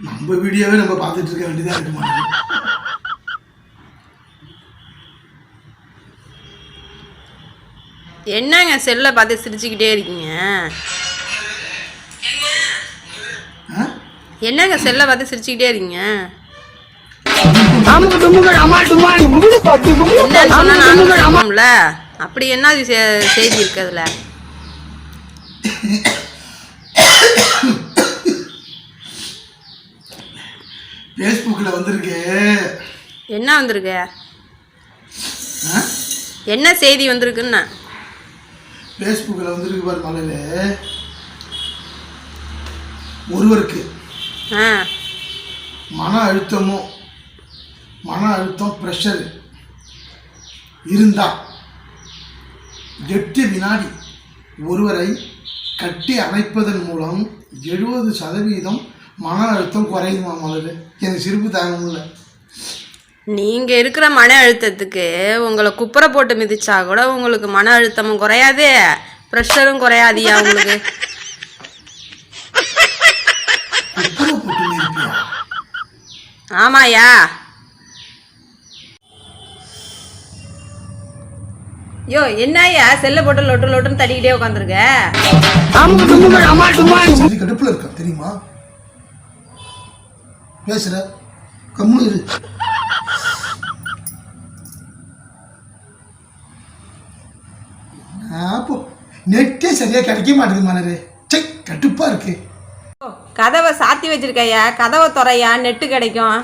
நம்ம வீடியோவே நம்ம பார்த்துட்டு இருக்க வேண்டியதாக இருக்கு மலரு என்னங்க செல்லை பார்த்து சிரிச்சுக்கிட்டே இருக்கீங்க? என்னங்க செல்லை பார்த்து சிரிச்சுக்கிட்டே இருக்கீங்க அப்படி என்ன செய்தி இருக்கு அதுல ஃபேஸ்புக்கில் வந்திருக்கு. என்ன வந்திருக்கு? என்ன செய்தி வந்திருக்குன்னு? ஃபேஸ்புக்கில் வந்திருக்கு பாரு மலரு ஒருவருக்கு மன அழுத்தமோ மன அழுத்தம் ப்ரெஷர் இருந்தால் எட்டு வினாடி ஒருவரை கட்டி அணைப்பதன் மூலம் எழுபது சதவீதம் மன அழுத்தம் குறையுமா மலரு? எனக்கு சிரிப்பு தாங்க முடியல. நீங்க இருக்கிற மன அழுத்தத்துக்கு உங்களை குப்புற போட்டு மிதிச்சா கூட உங்களுக்கு மன அழுத்தமும் குறையாது. ப்ரெஷரும் குறையாதியா உங்களுக்கு? ஆமாயா யோ என்னய்யா? செல்ல போட்டு லொட்டு லொட்டுன்னு தட்டிக்கிட்டே உட்காந்துருக்க சரி கடுப்பில் இருக்கா தெரியுமா? பேசுற? கம்மு இரு. அப்போ நெட்டே சரியா கிடைக்க மாட்டேது மலரு. சை கடுப்பா இருக்கு. கதவை சாத்தி வச்சிருக்கையா? கதவை துறையா? நெட்டு கிடைக்கும்.